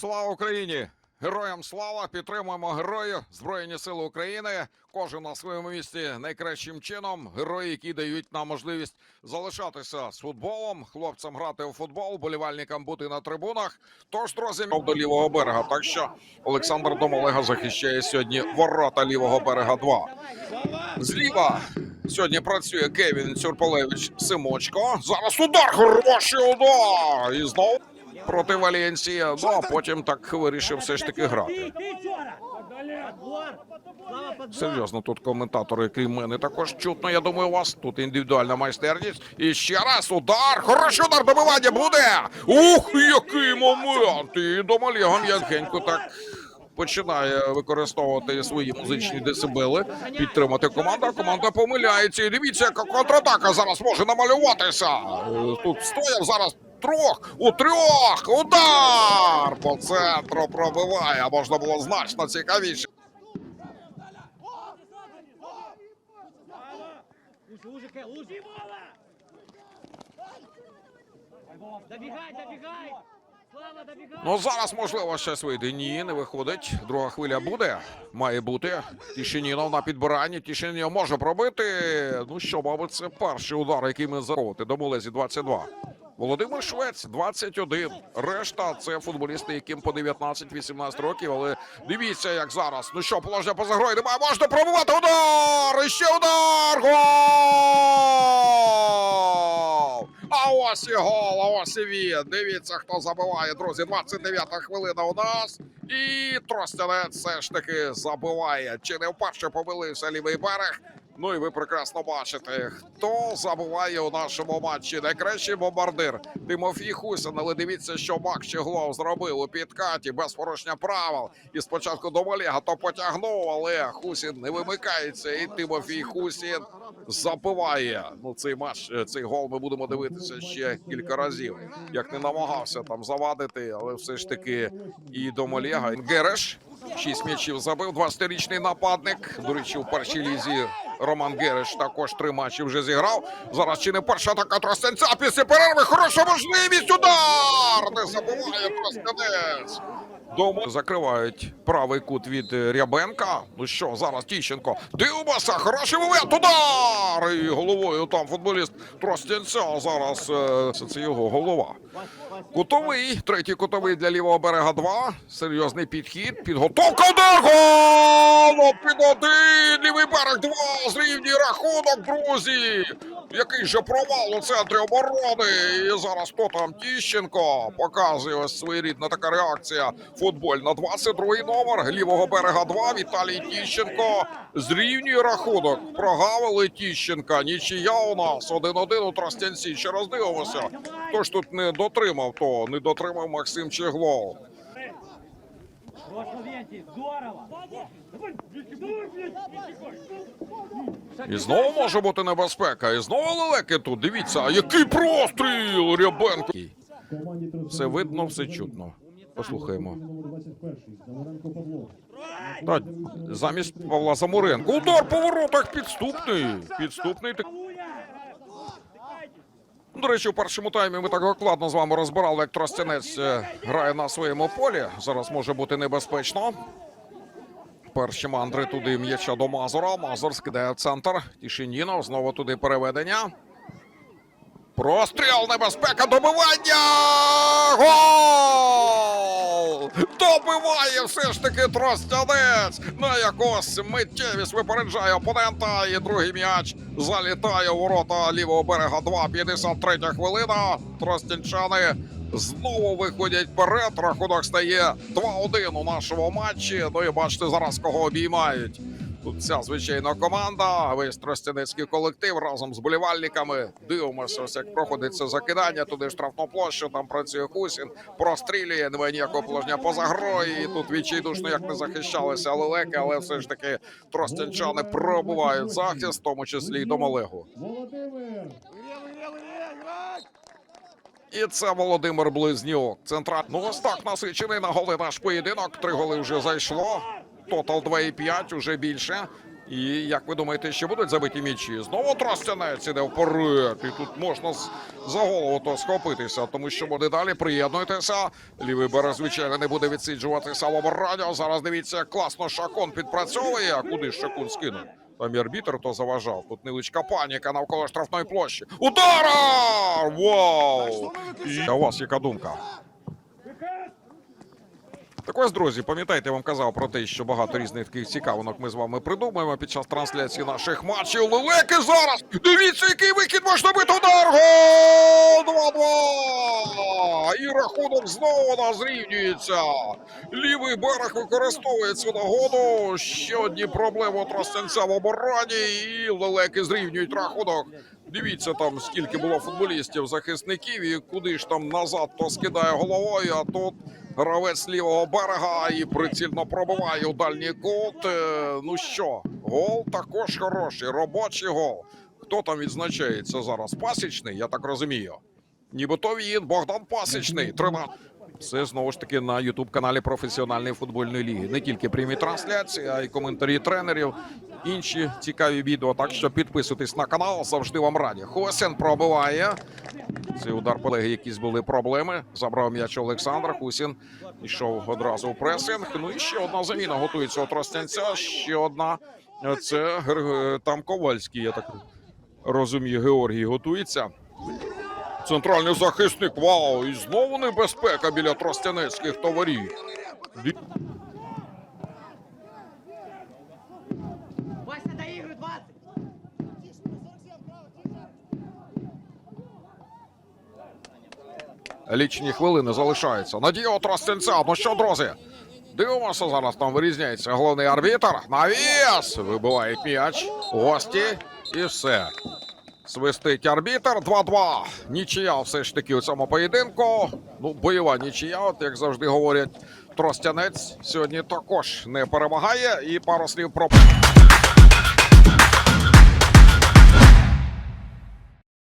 Слава Україні! Героям слава! Підтримуємо героїв Збройні Сили України. Кожен на своєму місці найкращим чином. Герої, які дають нам можливість залишатися з футболом, хлопцям грати у футбол, болівальникам бути на трибунах. Тож, друзі, до лівого берега. Так що Олександр Домолега захищає сьогодні ворота лівого берега. 2 зліва. Сьогодні працює Кевін Цюрполевич Симочко. Зараз удар, хороший удар! І знову проти Валенції. Ну а потім так вирішив все ж таки грати. Серйозно, тут коментатори, крім мене, також чутно. Я думаю, у вас тут індивідуальна майстерність. І ще раз удар. Хороший удар добивання буде. Ух, який момент! І Домалєгом Янкенько так. Починає використовувати свої музичні децибели, підтримати команду. а Команда помиляється. І дивіться, яка контратака зараз може намалюватися. Е, Тут стояв зараз трьох у трьох. Удар по центру пробиває. Можна було значно цікавіше. Ну зараз можливо щось вийде. Ні, не виходить. Друга хвиля буде. Має бути. Тішинінов на підбиранні. Тішинінов може пробити. Ну що, мабуть, це перший удар, який ми заровити. До Молезі 22. Володимир Швець 21. Решта це футболісти, яким по 19-18 років. Але дивіться, як зараз. Ну що, положення поза грою немає. Можна пробувати удар! І ще удар! Гол! А ось і гол, а ось і він. Дивіться, хто забиває, друзі. 29-та хвилина у нас. І Тростянець все ж таки забиває. Чи не вперше помилився лівий берег? Ну і ви прекрасно бачите, хто забуває у нашому матчі. Найкращий бомбардир Тимофій Хусин. Але дивіться, що Мак Щеглов зробив у підкаті без порушення правил. І спочатку до Олега то потягнув, але Хусін не вимикається. І Тимофій Хусін забиває. Ну цей матч, е, цей гол ми будемо дивитися ще кілька разів. Як не намагався там завадити, але все ж таки і до Олега. Гереш шість м'ячів забив. 20-річний нападник. До речі, у першій лізі Роман Гереш також три матчі вже зіграв. Зараз чи не перша така тростенця після перерви. Хороша можливість. Удар! Не забуває Тростянець. Дому закривають правий кут від е, Рябенка. Ну що, зараз Тіщенко. Дивимося, хороший момент. Удар! І головою там футболіст Тростянця. Зараз е, це, його голова. Кутовий, третій кутовий для лівого берега 2. Серйозний підхід. Підготовка удар! Гол! Під один! Лівий берег 2. Зрівнює рахунок, друзі! Який же провал у центрі оборони. І зараз хто там Тіщенко показує ось своєрідна така реакція. Футбольна 22-й номер лівого берега 2. Віталій Тіщенко зрівнює рахунок. Прогавили Тіщенка. Нічия у нас 1-1 у Тростянці. Ще раз дивимося. Хто ж тут не дотримав, то не дотримав Максим Чеглов. І знову може бути небезпека. І знову лелеки тут. Дивіться, який простріл Рябенко. Все видно, все чутно. Послухаємо. Та, замість Павла Замуренко. Удар по воротах підступний. Підступний. До речі, у першому таймі ми так докладно з вами розбирали, як Тростянець е, грає на своєму полі. Зараз може бути небезпечно. Перші мандри туди м'яча до Мазура. Мазур скидає в центр. Тішинінов. Знову туди переведення. Простріл, небезпека, добивання! Гол! Добиває все ж таки Тростянець! На якось миттєвість випереджає опонента. І другий м'яч залітає у ворота лівого берега 2. 53 хвилина. Тростянчани знову виходять вперед. Рахунок стає 2-1 у нашому матчі. Ну і бачите зараз кого обіймають. Тут ця звичайно команда, весь тростянецький колектив разом з болівальниками. Дивимося, ось як проходить це закидання. Туди штрафну площу. Там працює Хусін, прострілює. Немає ніякого положення поза грою. І тут відчайдушно як не захищалися лелеки, але все ж таки тростянчани пробувають захист, в тому числі й до Малегу. І це Володимир Близнюк. Централь. Ну ось так насичений на голи наш поєдинок. Три голи вже зайшло. Тотал 2,5, уже більше. І як ви думаєте, ще будуть забиті м'ячі? Знову Тростянець іде вперед. І тут можна за голову то схопитися, тому що буде далі. Приєднуйтеся. Лівий берег, звичайно, не буде відсиджуватися в обороні. Зараз дивіться, класно Шакон підпрацьовує. Куди Шакун скинув? Там і арбітр то заважав. Тут невеличка паніка навколо штрафної площі. Удар! Вау! І... У вас яка думка? Так ось, друзі, пам'ятаєте, я вам казав про те, що багато різних таких цікавинок ми з вами придумаємо під час трансляції наших матчів. Лелеки зараз! Дивіться, який вихід можна бити удар! Гол! 2-2! І рахунок знову нас зрівнюється. Лівий берег використовує цю нагоду. Ще одні проблеми Тростянця в обороні. І лелеки зрівнюють рахунок. Дивіться там, скільки було футболістів, захисників, і куди ж там назад то скидає головою, а тут гравець лівого берега і прицільно пробиває у дальній кут. Е, Ну що, гол також хороший, робочий гол. Хто там відзначається зараз? Пасічний, я так розумію. Нібито він, Богдан Пасічний. Треба. Це знову ж таки на Ютуб каналі професіональної футбольної ліги. Не тільки прямі трансляції, а й коментарі тренерів, інші цікаві відео. Так що підписуйтесь на канал, завжди вам раді. Хосен пробиває. Цей удар полеги, якісь були проблеми. Забрав м'яч Олександр. Хусін йшов одразу в пресинг. Ну і ще одна заміна готується у Тростянця. Ще одна. Це там Ковальський, я так розумію, Георгій готується. Центральний захисник. Вау! І знову небезпека біля тростянецьких товарів. Ді- Вася, доигрывай 20. Лічні хвилини залишаються. Надія у Тростянця. Ну що, друзі? Дивимося зараз. Там вирізняється головний арбітр. Навіс! Вибивають м'яч. Гості. І все. Свистить арбітер 2-2. Нічия все ж таки у цьому поєдинку. Ну, бойова нічия, от як завжди говорять, Тростянець сьогодні також не перемагає. І пару слів про